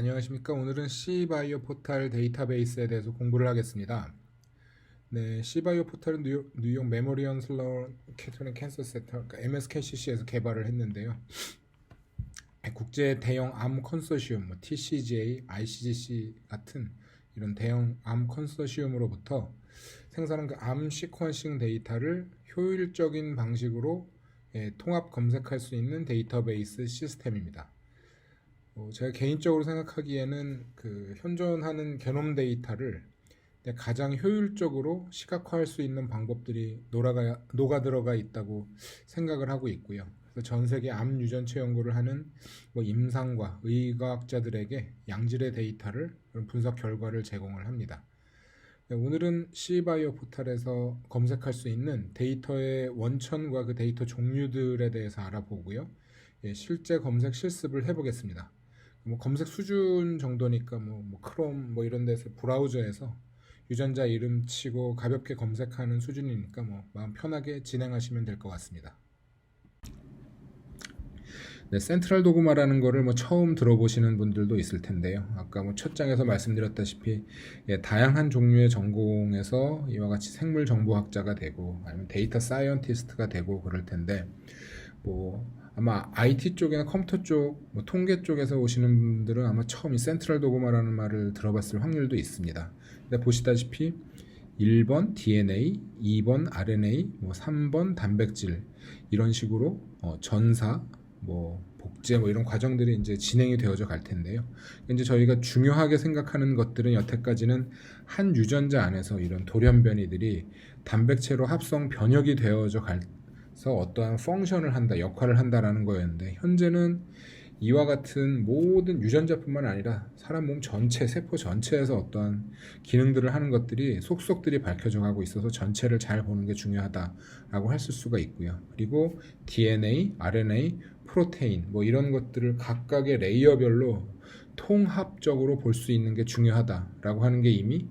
안녕하십니까. 오늘은 C바이오 포탈 데이터베이스에 대해서 공부를 하겠습니다. 네, C바이오 포탈은 뉴욕, 뉴욕 메모리언 슬러 캐톨릭 캔서 센터, 그러니까 MSKCC에서 개발을 했는데요. 국제 대형 암 컨소시엄, 뭐 TCGA, ICGC 같은 이런 대형 암 컨소시엄으로부터 생산한 그 암 시퀀싱 데이터를 효율적인 방식으로 예, 통합 검색할 수 있는 데이터베이스 시스템입니다. 어, 제가 개인적으로 생각하기에는 그 현존하는 게놈 데이터를 가장 효율적으로 시각화할 수 있는 방법들이 녹아가, 녹아 들어가 있다고 생각을 하고 있고요. 그래서 전 세계 암 유전체 연구를 하는 뭐 임상과 의과학자들에게 양질의 데이터를 분석 결과를 제공을 합니다. 네, 오늘은 C바이오 포탈에서 검색할 수 있는 데이터의 원천과 그 데이터 종류들에 대해서 알아보고요. 예, 실제 검색 실습을 해보겠습니다. 뭐 검색 수준 정도니까 뭐, 뭐 크롬 뭐 이런 데서 브라우저에서 유전자 이름 치고 가볍게 검색하는 수준이니까 뭐 마음 편하게 진행하시면 될 것 같습니다. 네, 센트럴 도그마라는 거를 뭐 처음 들어보시는 분들도 있을 텐데요. 아까 뭐 첫 장에서 말씀드렸다시피 예, 다양한 종류의 전공에서 이와 같이 생물 정보학자가 되고 아니면 데이터 사이언티스트가 되고 그럴 텐데 뭐 아마 IT 쪽이나 컴퓨터 쪽, 뭐 통계 쪽에서 오시는 분들은 아마 처음 이 센트럴 도그마라는 말을 들어봤을 확률도 있습니다. 근데 보시다시피 1번 DNA, 2번 RNA, 뭐 3번 단백질 이런 식으로 어, 전사, 뭐 복제 뭐 이런 과정들이 이제 진행이 되어져 갈 텐데요. 이제 저희가 중요하게 생각하는 것들은 여태까지는 한 유전자 안에서 이런 돌연변이들이 단백체로 합성 변역이 되어져 갈 서 어떠한 펑션을 한다, 역할을 한다라는 거였는데 현재는 이와 같은 모든 유전자뿐만 아니라 사람 몸 전체, 세포 전체에서 어떠한 기능들을 하는 것들이 속속들이 밝혀져 가고 있어서 전체를 잘 보는 게 중요하다라고 했을 수가 있고요. 그리고 DNA, RNA, 프로테인 뭐 이런 것들을 각각의 레이어별로 통합적으로 볼 수 있는 게 중요하다라고 하는 게 이미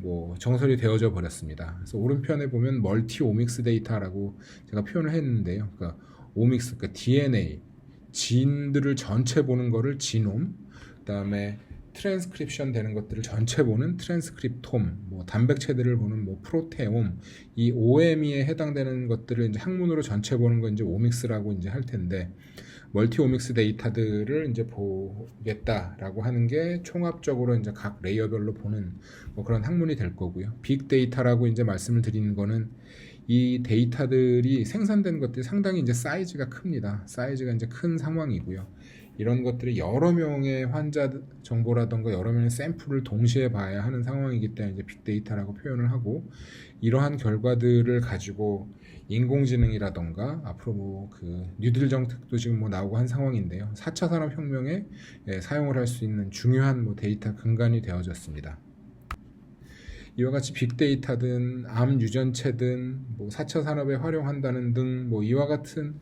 뭐 정설이 되어져 버렸습니다. 그래서 오른편에 보면 멀티 오믹스 데이터라고 제가 표현을 했는데요. 그러니까 오믹스, 그러니까 DNA, 진들을 전체 보는 거를 지놈, 그다음에 트랜스크립션 되는 것들을 전체 보는 트랜스크립톰, 뭐 단백체들을 보는 뭐 프로테옴, 이 OME에 해당되는 것들을 이제 학문으로 전체 보는 건 이제 오믹스라고 이제 할 텐데 멀티 오믹스 데이터들을 이제 보겠다라고 하는 게 총합적으로 이제 각 레이어별로 보는 뭐 그런 학문이 될 거고요. 빅 데이터라고 이제 말씀을 드리는 거는 이 데이터들이 생산된 것들이 상당히 이제 사이즈가 큽니다. 사이즈가 이제 큰 상황이고요. 이런 것들이 여러 명의 환자 정보라던가 여러 명의 샘플을 동시에 봐야 하는 상황이기 때문에 이제 빅데이터라고 표현을 하고 이러한 결과들을 가지고 인공지능이라던가 앞으로 뭐 그 뉴딜 정책도 지금 뭐 나오고 한 상황인데요. 4차 산업혁명에 예, 사용을 할 수 있는 중요한 뭐 데이터 근간이 되어졌습니다. 이와 같이 빅데이터든 암 유전체든 뭐 4차 산업에 활용한다는 등 뭐 이와 같은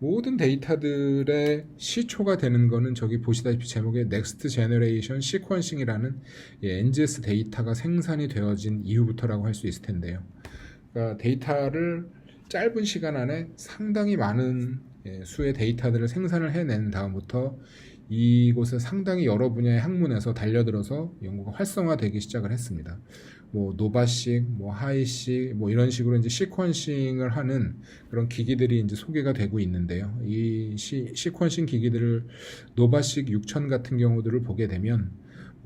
모든 데이터들의 시초가 되는 거는 저기 보시다시피 제목에 Next Generation Sequencing이라는 예, NGS 데이터가 생산이 되어진 이후부터라고 할 수 있을 텐데요. 그러니까 데이터를 짧은 시간 안에 상당히 많은 예, 수의 데이터들을 생산을 해낸 다음부터 이곳에 상당히 여러 분야의 학문에서 달려들어서 연구가 활성화되기 시작을 했습니다. 뭐 노바식, 뭐 하이식, 뭐 이런 식으로 이제 시퀀싱을 하는 그런 기기들이 이제 소개가 되고 있는데요. 이 시, 시퀀싱 기기들을 노바식 6000 같은 경우들을 보게 되면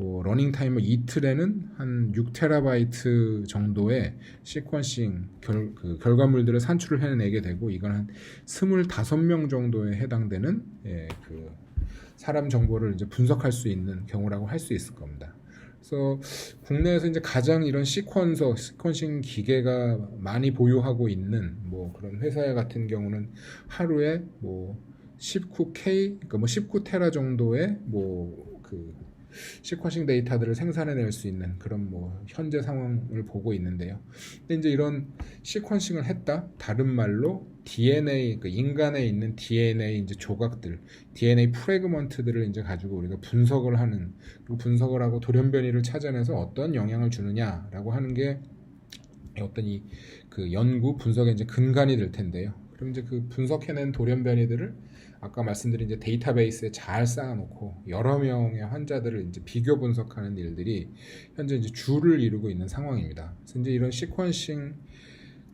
뭐 러닝 타임 이틀에는 한 6테라바이트 정도의 시퀀싱 결, 그 결과물들을 산출을 해내게 되고 이건 한 25명 정도에 해당되는 예, 그 사람 정보를 이제 분석할 수 있는 경우라고 할 수 있을 겁니다. 그래서 국내에서 이제 가장 이런 시퀀서, 시퀀싱 기계가 많이 보유하고 있는 뭐 그런 회사 같은 경우는 하루에 뭐 19K, 그러니까 뭐 19테라 정도의 뭐그 시퀀싱 데이터들을 생산해낼 수 있는 그런 뭐 현재 상황을 보고 있는데요. 근데 이제 이런 시퀀싱을 했다, 다른 말로 DNA, 그 인간에 있는 DNA 이제 조각들, DNA 프레그먼트들을 이제 가지고 우리가 분석을 하는, 그 분석을 하고 돌연변이를 찾아내서 어떤 영향을 주느냐라고 하는 게 어떤 이 그 연구 분석의 이제 근간이 될 텐데요. 그럼 이제 그 분석해낸 돌연변이들을 아까 말씀드린 이제 데이터베이스에 잘 쌓아놓고 여러 명의 환자들을 이제 비교 분석하는 일들이 현재 이제 주를 이루고 있는 상황입니다. 그래서 이제 이런 시퀀싱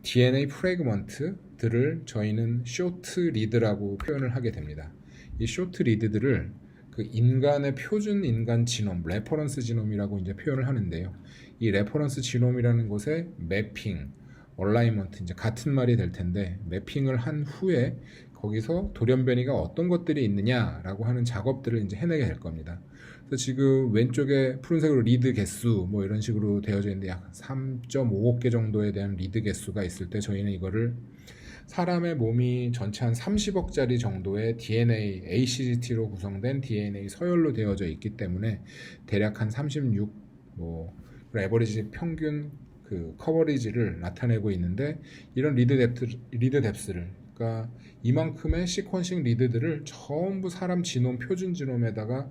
DNA 프레그먼트들을 저희는 쇼트 리드라고 표현을 하게 됩니다. 이 쇼트 리드들을 그 인간의 표준 인간 지놈, 레퍼런스 지놈이라고 이제 표현을 하는데요. 이 레퍼런스 지놈이라는 곳에 매핑, 얼라이먼트 이제 같은 말이 될 텐데 매핑을 한 후에 거기서 돌연변이가 어떤 것들이 있느냐라고 하는 작업들을 이제 해내게 될 겁니다. 그래서 지금 왼쪽에 푸른색으로 리드 개수 뭐 이런 식으로 되어져 있는데 약 3.5억 개 정도에 대한 리드 개수가 있을 때 저희는 이거를 사람의 몸이 전체 한 30억짜리 정도의 DNA, ACGT로 구성된 DNA 서열로 되어져 있기 때문에 대략 한 36, 뭐 에버리지 평균 그 커버리지를 나타내고 있는데 이런 리드 뎁스 리드 뎁스를 그러니까 이만큼의 시퀀싱 리드들을 전부 사람 지놈 표준 지놈에다가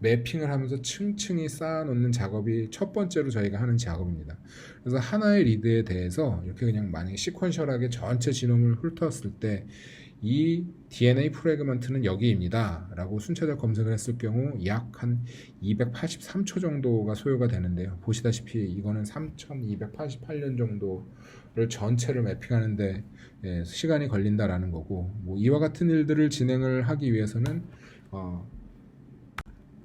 매핑을 하면서 층층이 쌓아놓는 작업이 첫 번째로 저희가 하는 작업입니다. 그래서 하나의 리드에 대해서 이렇게 그냥 만약에 시퀀셜하게 전체 지놈을 훑었을 때 이 DNA 프레그먼트는 여기입니다. 라고 순차적 검색을 했을 경우 약 한 283초 정도가 소요가 되는데요. 보시다시피 이거는 3288년 정도를 전체를 매핑하는데 예, 시간이 걸린다라는 거고 뭐 이와 같은 일들을 진행을 하기 위해서는 어,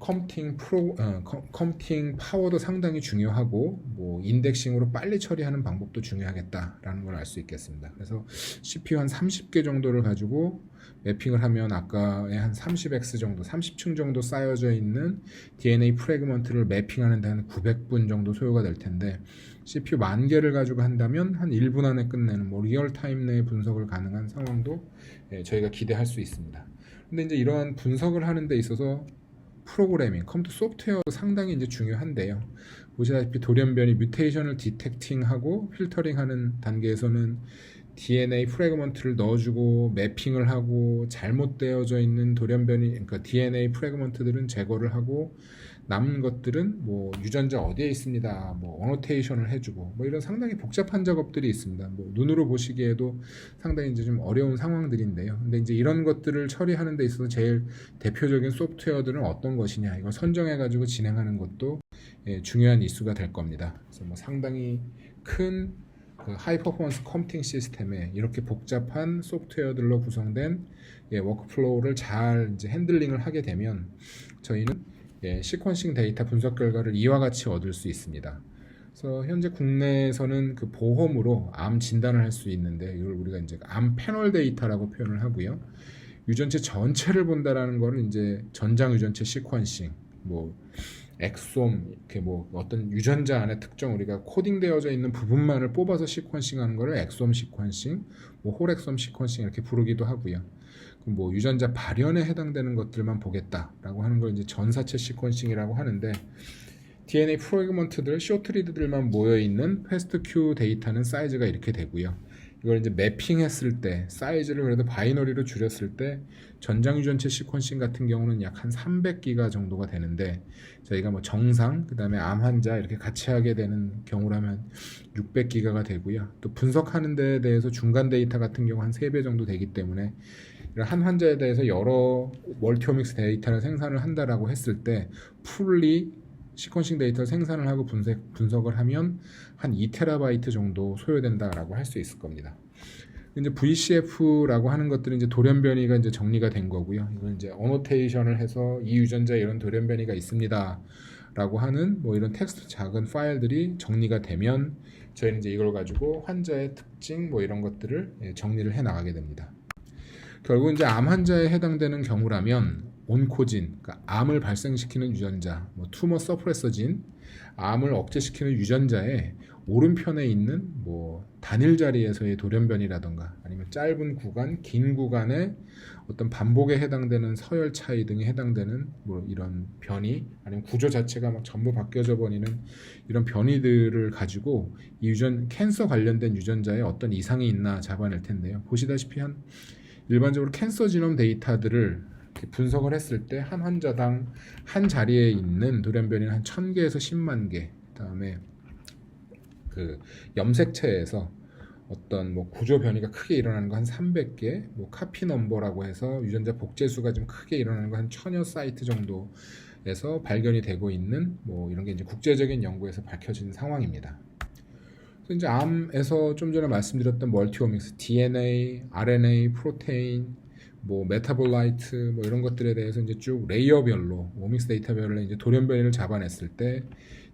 컴팅 프로 어, 컴- 컴팅 파워도 상당히 중요하고 뭐 인덱싱으로 빨리 처리하는 방법도 중요하겠다라는 걸 알 수 있겠습니다. 그래서 CPU 한 30개 정도를 가지고 매핑을 하면 아까의 한 30x 정도, 30층 정도 쌓여져 있는 DNA 프레그먼트를 매핑하는 데 한 900분 정도 소요가 될 텐데 CPU 만 개를 가지고 한다면 한 1분 안에 끝내는 뭐 리얼 타임 내에 분석을 가능한 상황도 예, 저희가 기대할 수 있습니다. 근데 이제 이러한 분석을 하는 데 있어서 프로그래밍, 컴퓨터 소프트웨어도 상당히 이제 중요한데요. 보시다시피 돌연변이 뮤테이션을 디텍팅하고 필터링하는 단계에서는 DNA 프레그먼트를 넣어주고 매핑을 하고 잘못되어져 있는 돌연변이, 그러니까 DNA 프레그먼트들은 제거를 하고 남은 것들은 뭐 유전자 어디에 있습니다. 뭐 어노테이션을 해주고 뭐 이런 상당히 복잡한 작업들이 있습니다. 뭐 눈으로 보시기에도 상당히 이제 좀 어려운 상황들인데요. 근데 이제 이런 것들을 처리하는 데 있어서 제일 대표적인 소프트웨어들은 어떤 것이냐 이걸 선정해 가지고 진행하는 것도 예, 중요한 이슈가 될 겁니다. 그래서 뭐 상당히 큰 그 하이 퍼포먼스 컴퓨팅 시스템에 이렇게 복잡한 소프트웨어들로 구성된 예, 워크플로우를 잘 이제 핸들링을 하게 되면 저희는 예, 시퀀싱 데이터 분석 결과를 이와 같이 얻을 수 있습니다. 그래서 현재 국내에서는 그 보험으로 암 진단을 할 수 있는데 이걸 우리가 이제 암 패널 데이터라고 표현을 하고요. 유전체 전체를 본다라는 거는 이제 전장 유전체 시퀀싱, 뭐 엑솜 이렇게 뭐 어떤 유전자 안에 특정 우리가 코딩되어져 있는 부분만을 뽑아서 시퀀싱하는 거를 엑솜 시퀀싱, 뭐 홀엑솜 시퀀싱 이렇게 부르기도 하고요. 뭐 유전자 발현에 해당되는 것들만 보겠다라고 하는 걸 이제 전사체 시퀀싱이라고 하는데 DNA 프로그먼트들, 쇼트리드들만 모여 있는 패스트 큐 데이터는 사이즈가 이렇게 되고요. 이걸 이제 매핑했을 때 사이즈를 그래도 바이너리로 줄였을 때 전장 유전체 시퀀싱 같은 경우는 약 한 300기가 정도가 되는데 저희가 뭐 정상 그다음에 암 환자 이렇게 같이 하게 되는 경우라면 600기가가 되고요. 또 분석하는 데에 대해서 중간 데이터 같은 경우 한 3배 정도 되기 때문에 한 환자에 대해서 여러 멀티오믹스 데이터를 생산을 한다라고 했을 때 풀리 시퀀싱 데이터를 생산을 하고 분석, 분석을 하면 한 2테라바이트 정도 소요된다라고 할 수 있을 겁니다. 이제 VCF라고 하는 것들은 이제 돌연변이가 이제 정리가 된 거고요. 이걸 이제 어노테이션을 해서 이 유전자에 이런 돌연변이가 있습니다라고 하는 뭐 이런 텍스트 작은 파일들이 정리가 되면 저희는 이제 이걸 가지고 환자의 특징 뭐 이런 것들을 예, 정리를 해 나가게 됩니다. 결국 이제 암 환자에 해당되는 경우라면 온코진, 그러니까 암을 발생시키는 유전자, 뭐 투머 서프레서진, 암을 억제시키는 유전자의 오른편에 있는 뭐 단일 자리에서의 돌연변이라던가 아니면 짧은 구간, 긴 구간의 어떤 반복에 해당되는 서열 차이 등에 해당되는 뭐 이런 변이 아니면 구조 자체가 막 전부 바뀌어져 버리는 이런 변이들을 가지고 이 유전 캔서 관련된 유전자에 어떤 이상이 있나 잡아낼 텐데요. 보시다시피 한 일반적으로 캔서 지놈 데이터들을 분석을 했을 때 한 환자당 한 자리에 있는 돌연변이는 한 1000개에서 10만 개. 그다음에 그 염색체에서 어떤 뭐 구조 변이가 크게 일어나는 거 한 300개, 뭐 카피 넘버라고 해서 유전자 복제수가 좀 크게 일어나는 거 한 천여 사이트 정도에서 발견이 되고 있는 뭐 이런 게 이제 국제적인 연구에서 밝혀진 상황입니다. 이제 암에서 좀 전에 말씀드렸던 멀티오믹스, DNA, RNA, 프로테인, 뭐 메타볼라이트 뭐 이런 것들에 대해서 이제 쭉 레이어별로 오믹스 데이터별로 이제 돌연변이를 잡아냈을 때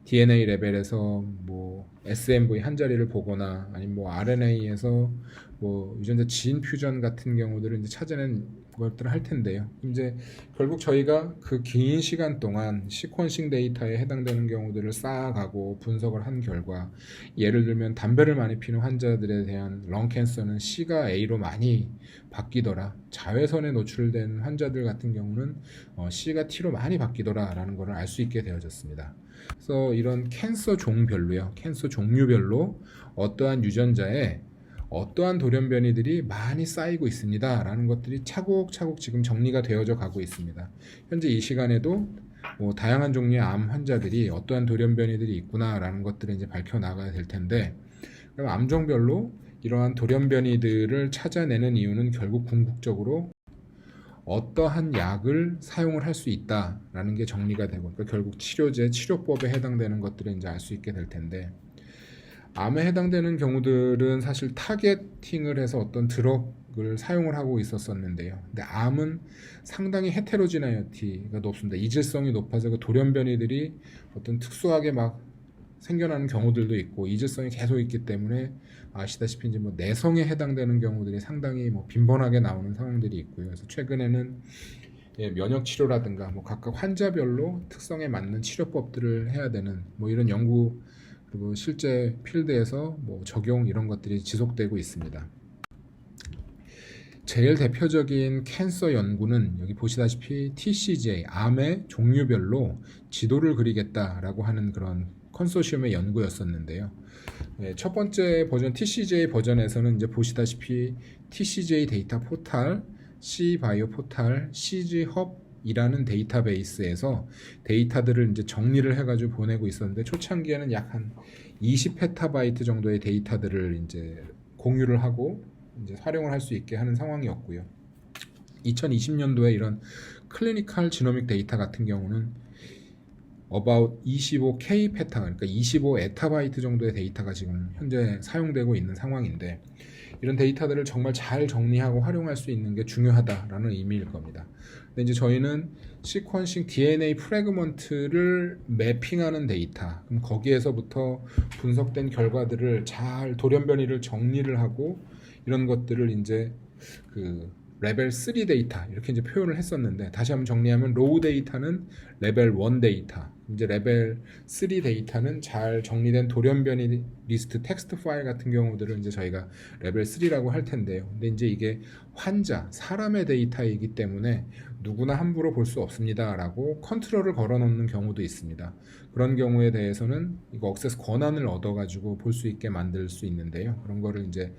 DNA 레벨에서 뭐 SMV 한 자리를 보거나 아니면 뭐 RNA에서 뭐 유전자 지인 퓨전 같은 경우들을 이제 찾아낸 것들을 할 텐데요. 이제 결국 저희가 그 긴 시간 동안 시퀀싱 데이터에 해당되는 경우들을 쌓아가고 분석을 한 결과 예를 들면 담배를 많이 피는 환자들에 대한 렁 캔서는 C가 A로 많이 바뀌더라. 자외선에 노출된 환자들 같은 경우는 어, C가 T로 많이 바뀌더라라는 것을 알 수 있게 되어졌습니다. 그래서 이런 캔서 종별로요. 캔서 종류별로 어떠한 유전자에 어떠한 돌연변이들이 많이 쌓이고 있습니다. 라는 것들이 차곡차곡 지금 정리가 되어져 가고 있습니다. 현재 이 시간에도 뭐 다양한 종류의 암 환자들이 어떠한 돌연변이들이 있구나라는 것들을 이제 밝혀 나가야 될 텐데 그럼 암종별로 이러한 돌연변이들을 찾아내는 이유는 결국 궁극적으로 어떠한 약을 사용을 할 수 있다라는 게 정리가 되고 그러니까 결국 치료제 치료법에 해당되는 것들을 이제 알 수 있게 될 텐데 암에 해당되는 경우들은 사실 타겟팅을 해서 어떤 드럭을 사용을 하고 있었었는데요. 근데 암은 상당히 헤테로지나이티가 높습니다. 이질성이 높아서 그 돌연변이들이 어떤 특수하게 막 생겨나는 경우들도 있고 이질성이 계속 있기 때문에 아시다시피 이제 뭐 내성에 해당되는 경우들이 상당히 뭐 빈번하게 나오는 상황들이 있고요. 그래서 최근에는 예, 면역 치료라든가 뭐 각각 환자별로 특성에 맞는 치료법들을 해야 되는 뭐 이런 연구 그리고 실제 필드에서 뭐 적용 이런 것들이 지속되고 있습니다. 제일 대표적인 캔서 연구는 여기 보시다시피 TCJ 암의 종류별로 지도를 그리겠다라고 하는 그런 컨소시엄의 연구였었는데요. 네, 첫 번째 버전 TCJ 버전에서는 이제 보시다시피 TCJ 데이터 포탈, C 바이오 포탈, CG 헙 이라는 데이터베이스에서 데이터들을 이제 정리를 해가지고 보내고 있었는데 초창기에는 약 한 20페타바이트 정도의 데이터들을 이제 공유를 하고 이제 활용을 할 수 있게 하는 상황이었고요. 2020년도에 이런 클리니컬 지노믹 데이터 같은 경우는 about 25K 페타 그러니까 25 에타바이트 정도의 데이터가 지금 현재 사용되고 있는 상황인데 이런 데이터들을 정말 잘 정리하고 활용할 수 있는 게 중요하다라는 의미일 겁니다. 근데 이제 저희는 시퀀싱 DNA 프레그먼트를 매핑하는 데이터 그럼 거기에서부터 분석된 결과들을 잘 돌연변이를 정리를 하고 이런 것들을 이제 그 레벨 3 데이터 이렇게 이제 표현을 했었는데 다시 한번 정리하면 로우 데이터는 레벨 1 데이터 이제 레벨 3 데이터는 잘 정리된 돌연변이 리스트 텍스트 파일 같은 경우들을 이제 저희가 레벨 3라고 할 텐데요. 근데 이제 이게 환자 사람의 데이터이기 때문에 누구나 함부로 볼 수 없습니다라고 컨트롤을 걸어놓는 경우도 있습니다. 그런 경우에 대해서는 이거 억세스 권한을 얻어가지고 볼 수 있게 만들 수 있는데요. 그런 거를 이제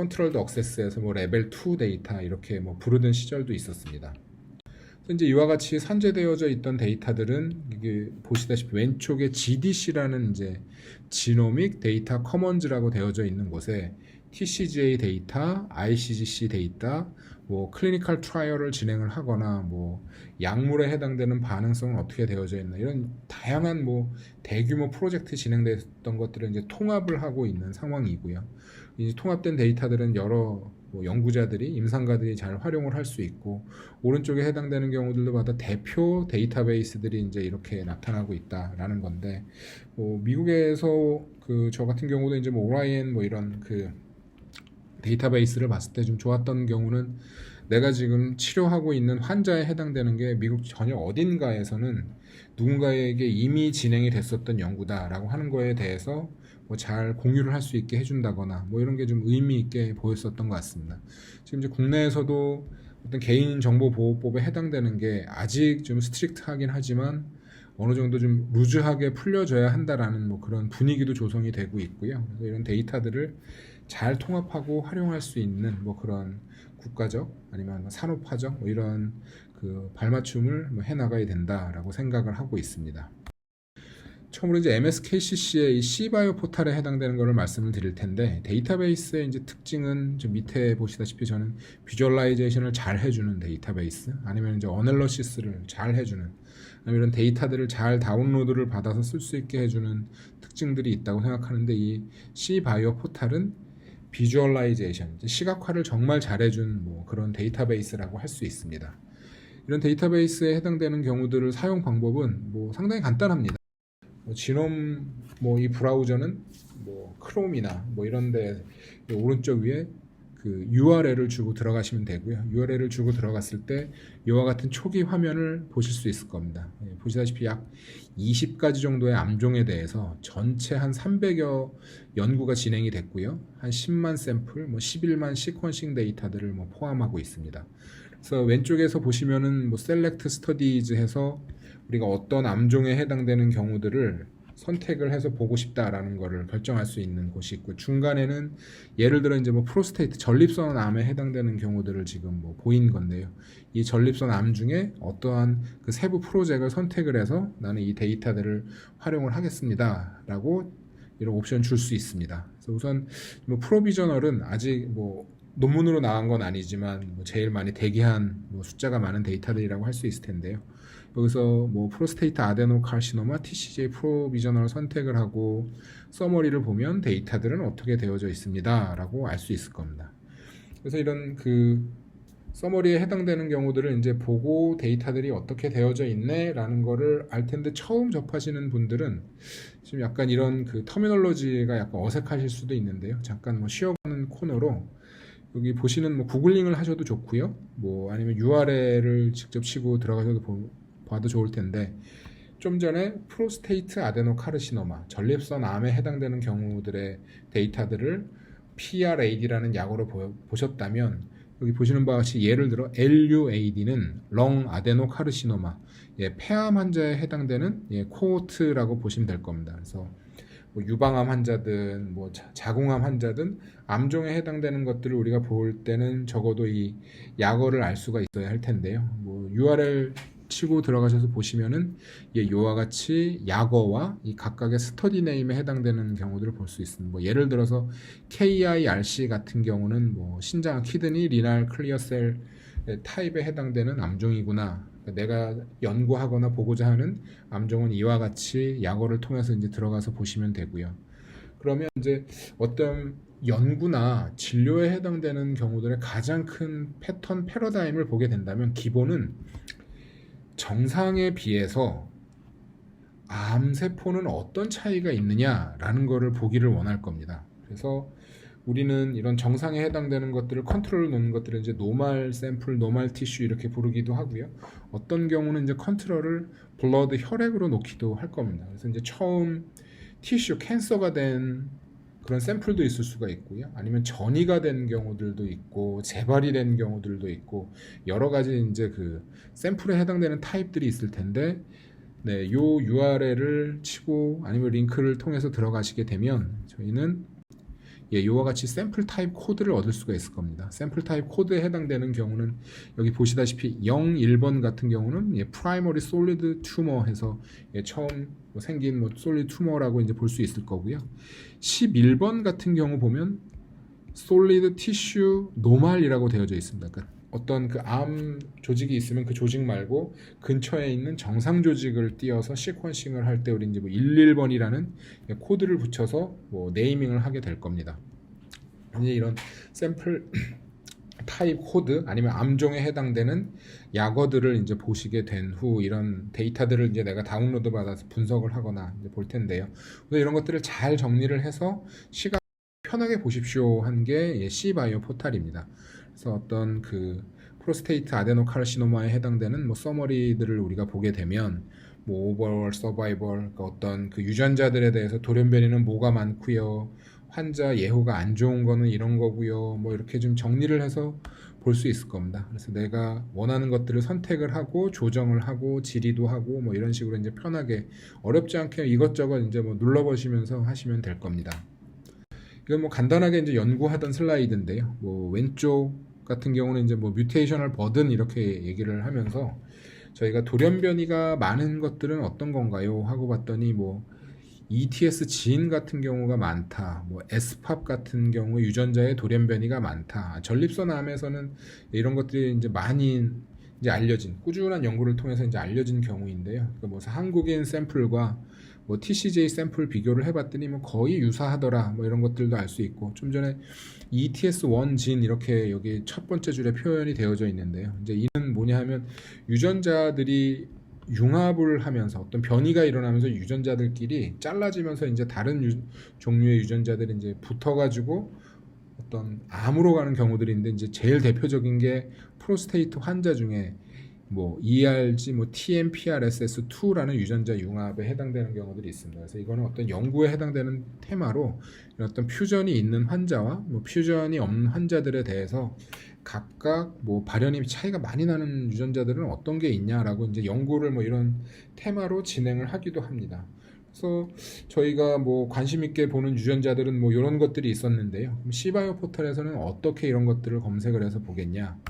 컨트롤드 억세스에서 뭐 레벨 2 데이터 이렇게 뭐 부르던 시절도 있었습니다. 이제 이와 같이 산재되어져 있던 데이터들은 이게 보시다시피 왼쪽에 GDC라는 이제 지노믹 데이터 커먼즈라고 되어져 있는 곳에 TCGA 데이터, ICGC 데이터, 뭐 클리니컬 트라이얼을 진행을 하거나 뭐 약물에 해당되는 반응성은 어떻게 되어져 있나 이런 다양한 뭐 대규모 프로젝트 진행됐던 것들을 이제 통합을 하고 있는 상황이고요. 이 통합된 데이터들은 여러 뭐 연구자들이 임상가들이 잘 활용을 할 수 있고 오른쪽에 해당되는 경우들도 마다 대표 데이터베이스들이 이제 이렇게 나타나고 있다라는 건데 뭐 미국에서 그 저 같은 경우도 이제 뭐 오라이엔 뭐 이런 그 데이터베이스를 봤을 때 좀 좋았던 경우는 내가 지금 치료하고 있는 환자에 해당되는 게 미국 전혀 어딘가에서는 누군가에게 이미 진행이 됐었던 연구다라고 하는 거에 대해서 뭐 잘 공유를 할 수 있게 해준다거나 뭐 이런 게 좀 의미 있게 보였었던 것 같습니다. 지금 이제 국내에서도 어떤 개인 정보 보호법에 해당되는 게 아직 좀 스트릭트하긴 하지만 어느 정도 좀 루즈하게 풀려져야 한다라는 뭐 그런 분위기도 조성이 되고 있고요. 그래서 이런 데이터들을 잘 통합하고 활용할 수 있는 뭐 그런 국가적 아니면 산업화적 뭐 이런 그 발맞춤을 뭐 해나가야 된다라고 생각을 하고 있습니다. 처음으로 이제 MSKCC의 이 C바이오 포탈에 해당되는 것을 말씀을 드릴 텐데 데이터베이스의 이제 특징은 저 밑에 보시다시피 저는 비주얼라이제이션을 잘 해주는 데이터베이스 아니면 이제 어널러시스를 잘 해주는 이런 데이터들을 잘 다운로드를 받아서 쓸 수 있게 해주는 특징들이 있다고 생각하는데 이 C바이오 포탈은 비주얼라이제이션 이제 시각화를 정말 잘해준 뭐 그런 데이터베이스라고 할 수 있습니다. 이런 데이터베이스에 해당되는 경우들을 사용 방법은 뭐 상당히 간단합니다. 뭐 지놈 뭐 이 브라우저는 뭐 크롬이나 뭐 이런데 오른쪽 위에 그 URL을 주고 들어가시면 되고요. URL을 주고 들어갔을 때 이와 같은 초기 화면을 보실 수 있을 겁니다. 예, 보시다시피 약 20가지 정도의 암종에 대해서 전체 한 300여 연구가 진행이 됐고요. 한 10만 샘플, 뭐 11만 시퀀싱 데이터들을 뭐 포함하고 있습니다. 그래서 왼쪽에서 보시면은 뭐 셀렉트 스터디즈 해서 우리가 어떤 암종에 해당되는 경우들을 선택을 해서 보고 싶다라는 거를 결정할 수 있는 곳이 있고 중간에는 예를 들어 이제 뭐 프로스테이트 전립선 암에 해당되는 경우들을 지금 뭐 보인 건데요. 이 전립선 암 중에 어떠한 그 세부 프로젝트를 선택을 해서 나는 이 데이터들을 활용을 하겠습니다라고 이런 옵션 줄 수 있습니다. 그래서 우선 뭐 프로비저널은 아직 뭐 논문으로 나온 건 아니지만 뭐 제일 많이 대기한 뭐 숫자가 많은 데이터들이라고 할 수 있을 텐데요. 여기서 뭐 프로스테이트 아데노카시노마 TCJ 프로비저널 선택을 하고 서머리를 보면 데이터들은 어떻게 되어져 있습니다라고 알 수 있을 겁니다. 그래서 이런 그 서머리에 해당되는 경우들을 이제 보고 데이터들이 어떻게 되어져 있네라는 거를 알 텐데 처음 접하시는 분들은 지금 약간 이런 그 터미널로지가 약간 어색하실 수도 있는데요. 잠깐 뭐 쉬어가는 코너로 여기 보시는 뭐 구글링을 하셔도 좋고요. 뭐 아니면 URL을 직접 치고 들어가셔도 보, 봐도 좋을 텐데 좀 전에 프로스테이트 아데노카르시노마 전립선 암에 해당되는 경우들의 데이터들을 PRAD라는 약어로 보, 보셨다면 여기 보시는 바와 같이 예를 들어 LUAD는 렁 아데노카르시노마 예, 폐암 환자에 해당되는 예, 코호트라고 보시면 될 겁니다. 그래서 뭐 유방암 환자든 뭐 자- 자궁암 환자든 암종에 해당되는 것들을 우리가 볼 때는 적어도 이 약어를 알 수가 있어야 할 텐데요. 뭐 URL 치고 들어가셔서 보시면은 예, 요와 같이 약어와 이 각각의 스터디 네임에 해당되는 경우들을 볼 수 있습니다. 뭐 예를 들어서 KIRC 같은 경우는 뭐 신장, 키드니, 리날, 클리어셀 타입에 해당되는 암종이구나. 그러니까 내가 연구하거나 보고자 하는 암종은 이와 같이 약어를 통해서 이제 들어가서 보시면 되고요. 그러면 이제 어떤 연구나 진료에 해당되는 경우들의 가장 큰 패턴 패러다임을 보게 된다면 기본은 정상에 비해서 암세포는 어떤 차이가 있느냐라는 것을 보기를 원할 겁니다. 그래서 우리는 이런 정상에 해당되는 것들을 컨트롤 놓는 것들을 이제 노말 샘플, 노말 티슈 이렇게 부르기도 하고요. 어떤 경우는 이제 컨트롤을 블러드 혈액으로 놓기도 할 겁니다. 그래서 이제 처음 티슈 캔서가 된 그런 샘플도 있을 수가 있고요. 아니면 전이가 된 경우들도 있고 재발이 된 경우들도 있고 여러 가지 이제 그 샘플에 해당되는 타입들이 있을 텐데 네, 요 URL을 치고 아니면 링크를 통해서 들어가시게 되면 저희는 예, 요와 같이 샘플 타입 코드를 얻을 수가 있을 겁니다. 샘플 타입 코드에 해당되는 경우는 여기 보시다시피 0, 1번 같은 경우는 예, 솔리드 튜머 해서 예, 처음 뭐 생긴 뭐 솔리드 튜머라고 이제 볼 수 있을 거고요. 11번 같은 경우 보면 솔리드 티슈 노말이라고 되어져 있습니다. 그러니까 어떤 그 암 조직이 있으면 그 조직 말고 근처에 있는 정상 조직을 띄어서 시퀀싱을 할 때 우리 이제 뭐 11번이라는 코드를 붙여서 뭐 네이밍을 하게 될 겁니다. 이제 이런 샘플 타입 코드 아니면 암종에 해당되는 약어들을 이제 보시게 된 후 이런 데이터들을 이제 내가 다운로드 받아서 분석을 하거나 볼 텐데요. 그래서 이런 것들을 잘 정리를 해서 시각 편하게 보십시오 한 게 C바이오 포탈입니다. 그래서 어떤 그 프로스테이트 아데노카르시노마에 해당되는 뭐 서머리들을 우리가 보게 되면 뭐 오버월 서바이벌 그러니까 어떤 그 유전자들에 대해서 돌연변이는 뭐가 많고요. 환자 예후가 안 좋은 거는 이런 거고요. 뭐 이렇게 좀 정리를 해서 볼 수 있을 겁니다. 그래서 내가 원하는 것들을 선택을 하고 조정을 하고 질의도 하고 뭐 이런 식으로 이제 편하게 어렵지 않게 이것저것 이제 뭐 눌러 보시면서 하시면 될 겁니다. 이건 뭐 간단하게 이제 연구하던 슬라이드인데요. 뭐 왼쪽 같은 경우는 이제 뭐 뮤테이셔널 버든 이렇게 얘기를 하면서 저희가 돌연변이가 많은 것들은 어떤 건가요? 하고 봤더니 뭐 ETS 지인 같은 경우가 많다. 뭐 SPAP 같은 경우 유전자의 돌연변이가 많다. 전립선암에서는 이런 것들이 이제 많이 이제 알려진 꾸준한 연구를 통해서 이제 알려진 경우인데요. 그러니까 뭐 한국인 샘플과 뭐 TCJ 샘플 비교를 해봤더니 뭐 거의 유사하더라. 뭐 이런 것들도 알 수 있고 좀 전에 ETS1 진 이렇게 여기 첫 번째 줄에 표현이 되어져 있는데요. 이제 이는 뭐냐 하면 유전자들이 융합을 하면서 어떤 변이가 일어나면서 유전자들끼리 잘라지면서 이제 다른 유- 종류의 유전자들이 이제 붙어가지고 어떤 암으로 가는 경우들인데 이제 제일 대표적인 게 프로스테이트 환자 중에 뭐 ERG, 뭐 TMPRSS2라는 유전자 융합에 해당되는 경우들이 있습니다. 그래서 이거는 어떤 연구에 해당되는 테마로 어떤 퓨전이 있는 환자와 뭐 퓨전이 없는 환자들에 대해서 각각 뭐 발현이 차이가 많이 나는 유전자들은 어떤 게 있냐라고 이제 연구를 뭐 이런 테마로 진행을 하기도 합니다. 그래서 저희가 뭐 관심 있게 보는 유전자들은 뭐 이런 것들이 있었는데요. 시바이오 포털에서는 어떻게 이런 것들을 검색을 해서 보겠냐?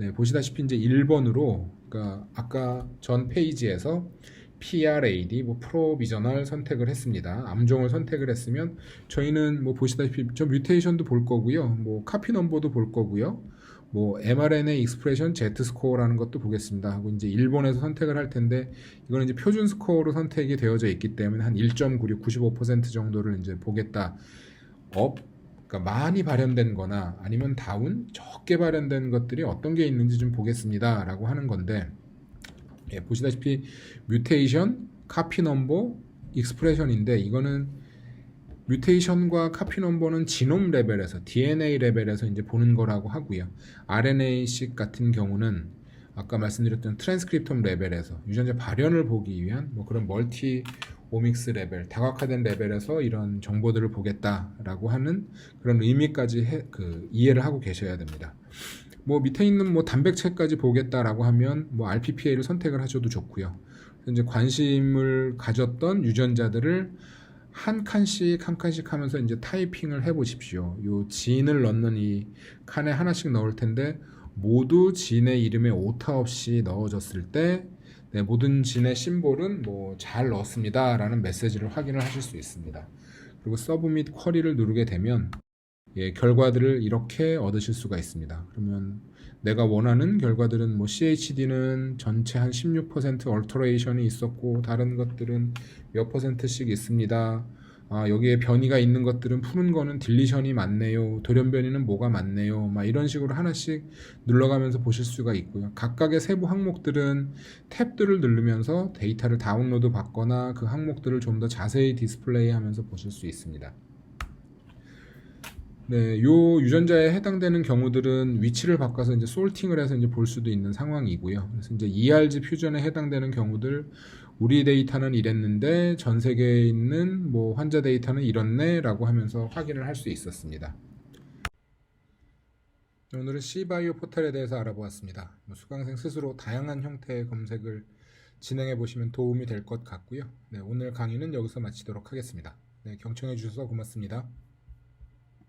네, 보시다시피 이제 1번으로 그러니까 아까 전 페이지에서 PRAD 뭐 프로비저널 선택을 했습니다. 암종을 선택을 했으면 저희는 뭐 보시다시피 저 뮤테이션도 볼 거고요. 뭐 카피 넘버도 볼 거고요. 뭐 mRNA 익스프레션 Z 스코어라는 것도 보겠습니다. 하고 이제 일본에서 선택을 할 텐데 이거는 이제 표준 스코어로 선택이 되어져 있기 때문에 한 1.96 95% 정도를 이제 보겠다. 업 그러니까 많이 발현된 거나 아니면 다운 적게 발현된 것들이 어떤 게 있는지 좀 보겠습니다 라고 하는 건데 예, 보시다시피 뮤테이션, 카피 넘버, 익스프레션인데 이거는 뮤테이션과 카피 넘버는 지놈 레벨에서 DNA 레벨에서 이제 보는 거라고 하고요. RNA-식 같은 경우는 아까 말씀드렸던 트랜스크립톰 레벨에서 유전자 발현을 보기 위한 뭐 그런 멀티 오믹스 레벨, 다각화된 레벨에서 이런 정보들을 보겠다라고 하는 그런 의미까지 해- 그 이해를 하고 계셔야 됩니다. 뭐 밑에 있는 뭐 단백질까지 보겠다라고 하면 뭐 RPPA를 선택을 하셔도 좋고요. 이제 관심을 가졌던 유전자들을 한 칸씩 한 칸씩 하면서 이제 타이핑을 해 보십시오. 요 진을 넣는 이 칸에 하나씩 넣을 텐데 모두 진의 이름에 오타 없이 넣어졌을 때 네, 모든 진의 심볼은 뭐 잘 넣었습니다 라는 메시지를 확인을 하실 수 있습니다. 그리고 서브 및 쿼리를 누르게 되면 예, 결과들을 이렇게 얻으실 수가 있습니다. 그러면 내가 원하는 결과들은 뭐 CHD는 전체 한 16% 얼터레이션이 있었고 다른 것들은 몇 퍼센트씩 있습니다. 아, 여기에 변이가 있는 것들은 푸는 거는 딜리션이 많네요. 돌연변이는 뭐가 많네요. 막 이런 식으로 하나씩 눌러가면서 보실 수가 있고요. 각각의 세부 항목들은 탭들을 누르면서 데이터를 다운로드 받거나 그 항목들을 좀 더 자세히 디스플레이 하면서 보실 수 있습니다. 네, 요 유전자에 해당되는 경우들은 위치를 바꿔서 이제 솔팅을 해서 이제 볼 수도 있는 상황이고요. 그래서 이제 ERG 퓨전에 해당되는 경우들 우리 데이터는 이랬는데 전 세계에 있는 뭐 환자 데이터는 이렇네라고 하면서 확인을 할 수 있었습니다. 오늘은 C바이오 포털에 대해서 알아보았습니다. 뭐 수강생 스스로 다양한 형태의 검색을 진행해 보시면 도움이 될 것 같고요. 네, 오늘 강의는 여기서 마치도록 하겠습니다. 네, 경청해 주셔서 고맙습니다.